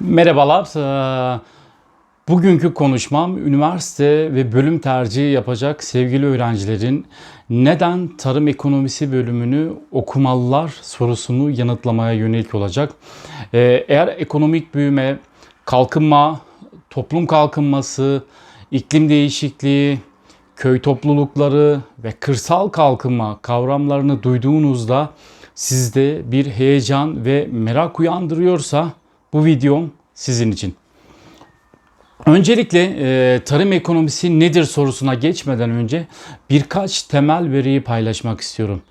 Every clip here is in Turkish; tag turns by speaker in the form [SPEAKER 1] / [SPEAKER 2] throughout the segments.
[SPEAKER 1] Merhabalar. Ee, Bugünkü konuşmam üniversite ve bölüm tercihi yapacak sevgili öğrencilerin neden tarım ekonomisi bölümünü okumalılar sorusunu yanıtlamaya yönelik olacak. Ee, Eğer ekonomik büyüme, kalkınma, toplum kalkınması, iklim değişikliği, köy toplulukları ve kırsal kalkınma kavramlarını duyduğunuzda sizde bir heyecan ve merak uyandırıyorsa bu videom sizin için. Öncelikle e, tarım ekonomisi nedir sorusuna geçmeden önce birkaç temel veriyi paylaşmak istiyorum.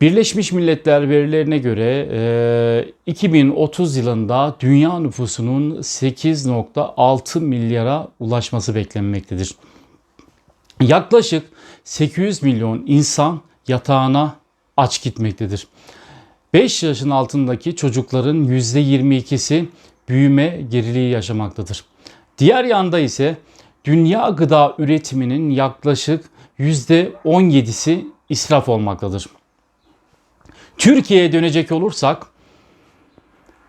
[SPEAKER 1] Birleşmiş Milletler verilerine göre e, 2030 yılında dünya nüfusunun 8.6 milyara ulaşması beklenmektedir. Yaklaşık 800 milyon insan yatağına aç gitmektedir. 5 yaşın altındaki çocukların %22'si büyüme geriliği yaşamaktadır. Diğer yanda ise dünya gıda üretiminin yaklaşık %17'si israf olmaktadır. Türkiye'ye dönecek olursak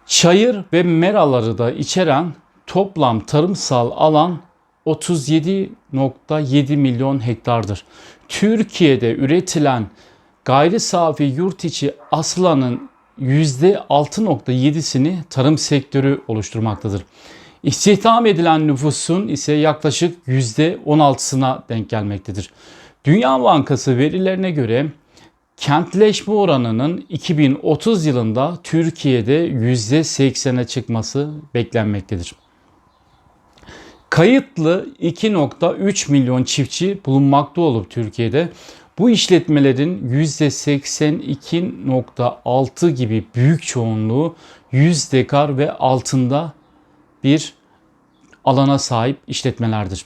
[SPEAKER 1] çayır ve meraları da içeren toplam tarımsal alan 37.7 milyon hektardır. Türkiye'de üretilen gayri safi yurt içi aslanın %6.7'sini tarım sektörü oluşturmaktadır. İstihdam edilen nüfusun ise yaklaşık %16'sına denk gelmektedir. Dünya Bankası verilerine göre kentleşme oranının 2030 yılında Türkiye'de %80'e çıkması beklenmektedir. Kayıtlı 2.3 milyon çiftçi bulunmakta olup Türkiye'de bu işletmelerin %82.6 gibi büyük çoğunluğu 100 dekar ve altında bir alana sahip işletmelerdir.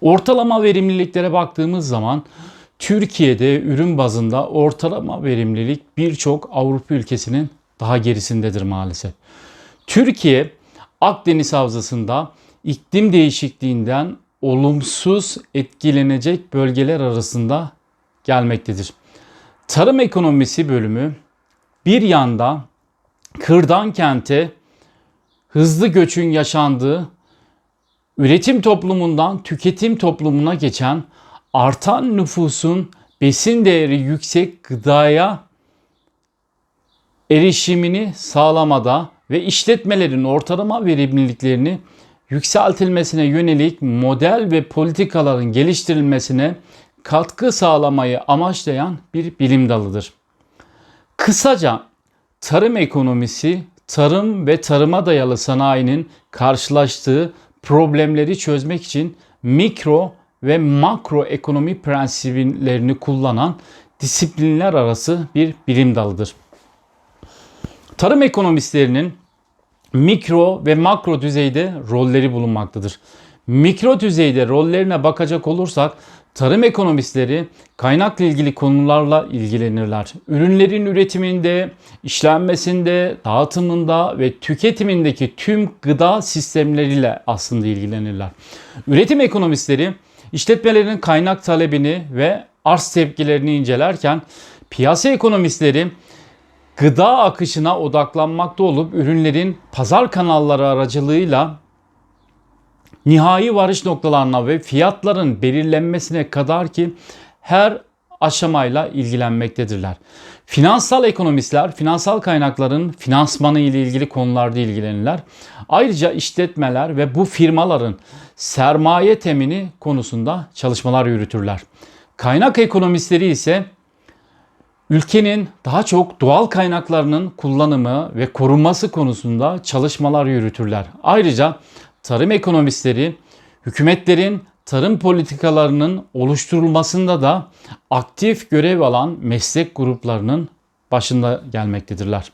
[SPEAKER 1] Ortalama verimliliklere baktığımız zaman Türkiye'de ürün bazında ortalama verimlilik birçok Avrupa ülkesinin daha gerisindedir maalesef. Türkiye Akdeniz Havzası'nda iklim değişikliğinden olumsuz etkilenecek bölgeler arasında gelmektedir. Tarım ekonomisi bölümü bir yanda kırdan kente hızlı göçün yaşandığı, üretim toplumundan tüketim toplumuna geçen artan nüfusun besin değeri yüksek gıdaya erişimini sağlamada ve işletmelerin ortalama verimliliklerini yükseltilmesine yönelik model ve politikaların geliştirilmesine katkı sağlamayı amaçlayan bir bilim dalıdır. Kısaca tarım ekonomisi tarım ve tarıma dayalı sanayinin karşılaştığı problemleri çözmek için mikro ve makro ekonomi prensiplerini kullanan disiplinler arası bir bilim dalıdır. Tarım ekonomistlerinin mikro ve makro düzeyde rolleri bulunmaktadır. Mikro düzeyde rollerine bakacak olursak tarım ekonomistleri kaynakla ilgili konularla ilgilenirler. Ürünlerin üretiminde, işlenmesinde, dağıtımında ve tüketimindeki tüm gıda sistemleriyle aslında ilgilenirler. Üretim ekonomistleri işletmelerin kaynak talebini ve arz tepkilerini incelerken piyasa ekonomistleri gıda akışına odaklanmakta olup ürünlerin pazar kanalları aracılığıyla nihai varış noktalarına ve fiyatların belirlenmesine kadar ki her aşamayla ilgilenmektedirler. Finansal ekonomistler finansal kaynakların finansmanı ile ilgili konularda ilgilenirler. Ayrıca işletmeler ve bu firmaların sermaye temini konusunda çalışmalar yürütürler. Kaynak ekonomistleri ise ülkenin daha çok doğal kaynaklarının kullanımı ve korunması konusunda çalışmalar yürütürler. Ayrıca tarım ekonomistleri hükümetlerin tarım politikalarının oluşturulmasında da aktif görev alan meslek gruplarının başında gelmektedirler.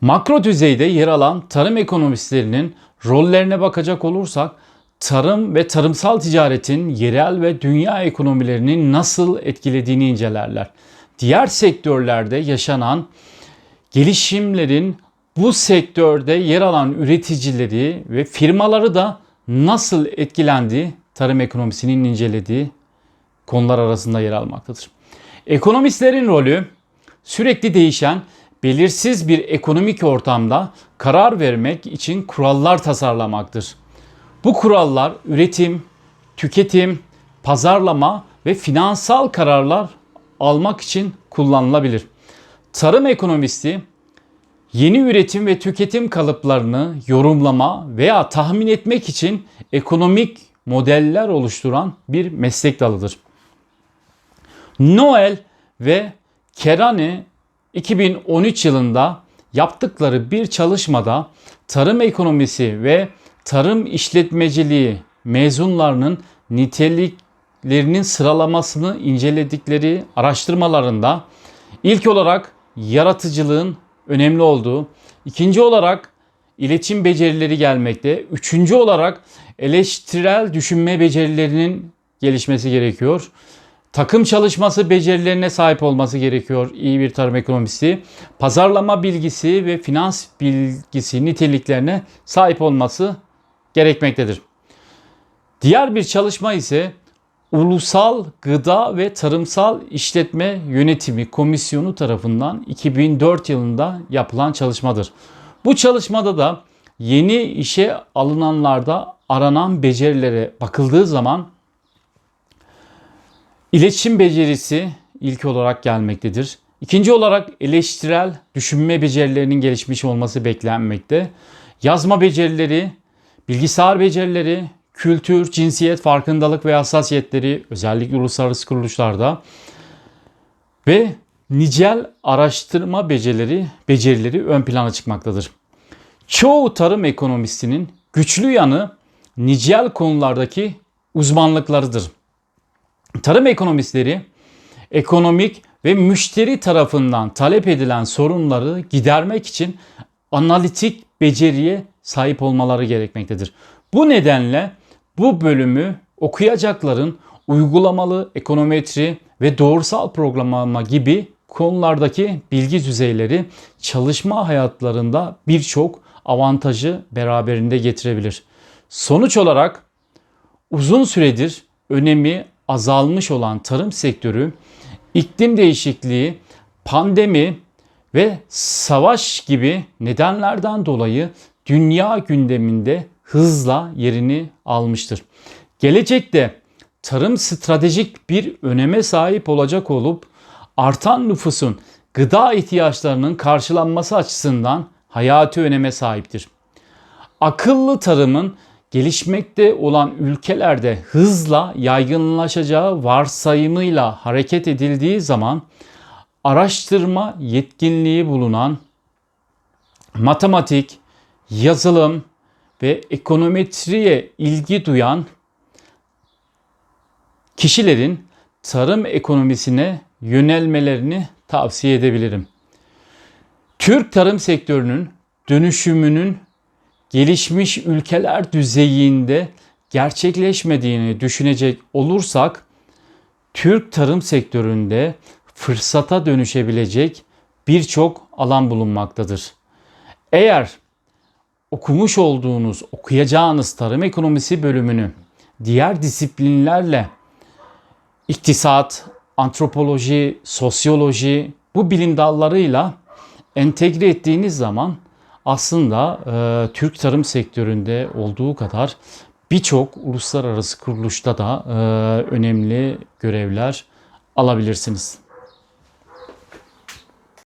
[SPEAKER 1] Makro düzeyde yer alan tarım ekonomistlerinin rollerine bakacak olursak tarım ve tarımsal ticaretin yerel ve dünya ekonomilerini nasıl etkilediğini incelerler. Diğer sektörlerde yaşanan gelişimlerin bu sektörde yer alan üreticileri ve firmaları da nasıl etkilendiği tarım ekonomisinin incelediği konular arasında yer almaktadır. Ekonomistlerin rolü sürekli değişen belirsiz bir ekonomik ortamda karar vermek için kurallar tasarlamaktır. Bu kurallar üretim, tüketim, pazarlama ve finansal kararlar almak için kullanılabilir. Tarım ekonomisti yeni üretim ve tüketim kalıplarını yorumlama veya tahmin etmek için ekonomik modeller oluşturan bir meslek dalıdır. Noel ve Kerane 2013 yılında yaptıkları bir çalışmada tarım ekonomisi ve tarım işletmeciliği mezunlarının niteliklerinin sıralamasını inceledikleri araştırmalarında ilk olarak yaratıcılığın önemli olduğu, ikinci olarak iletişim becerileri gelmekte, üçüncü olarak eleştirel düşünme becerilerinin gelişmesi gerekiyor. Takım çalışması becerilerine sahip olması gerekiyor iyi bir tarım ekonomisti. Pazarlama bilgisi ve finans bilgisi niteliklerine sahip olması gerekmektedir. Diğer bir çalışma ise Ulusal Gıda ve Tarımsal İşletme Yönetimi Komisyonu tarafından 2004 yılında yapılan çalışmadır. Bu çalışmada da yeni işe alınanlarda aranan becerilere bakıldığı zaman iletişim becerisi ilk olarak gelmektedir. İkinci olarak eleştirel düşünme becerilerinin gelişmiş olması beklenmekte. Yazma becerileri, bilgisayar becerileri, kültür, cinsiyet, farkındalık ve hassasiyetleri özellikle uluslararası kuruluşlarda ve nicel araştırma becerileri, becerileri ön plana çıkmaktadır. Çoğu tarım ekonomistinin güçlü yanı nicel konulardaki uzmanlıklarıdır. Tarım ekonomistleri ekonomik ve müşteri tarafından talep edilen sorunları gidermek için analitik beceriye sahip olmaları gerekmektedir. Bu nedenle bu bölümü okuyacakların uygulamalı ekonometri ve doğrusal programlama gibi konulardaki bilgi düzeyleri çalışma hayatlarında birçok avantajı beraberinde getirebilir. Sonuç olarak uzun süredir önemi azalmış olan tarım sektörü iklim değişikliği, pandemi ve savaş gibi nedenlerden dolayı dünya gündeminde hızla yerini almıştır. Gelecekte tarım stratejik bir öneme sahip olacak olup artan nüfusun gıda ihtiyaçlarının karşılanması açısından hayati öneme sahiptir. Akıllı tarımın gelişmekte olan ülkelerde hızla yaygınlaşacağı varsayımıyla hareket edildiği zaman araştırma yetkinliği bulunan matematik, yazılım ve ekonometriye ilgi duyan kişilerin tarım ekonomisine yönelmelerini tavsiye edebilirim. Türk tarım sektörünün dönüşümünün gelişmiş ülkeler düzeyinde gerçekleşmediğini düşünecek olursak Türk tarım sektöründe fırsata dönüşebilecek birçok alan bulunmaktadır. Eğer okumuş olduğunuz, okuyacağınız tarım ekonomisi bölümünü diğer disiplinlerle iktisat, antropoloji, sosyoloji bu bilim dallarıyla entegre ettiğiniz zaman aslında e, Türk tarım sektöründe olduğu kadar birçok uluslararası kuruluşta da e, önemli görevler alabilirsiniz.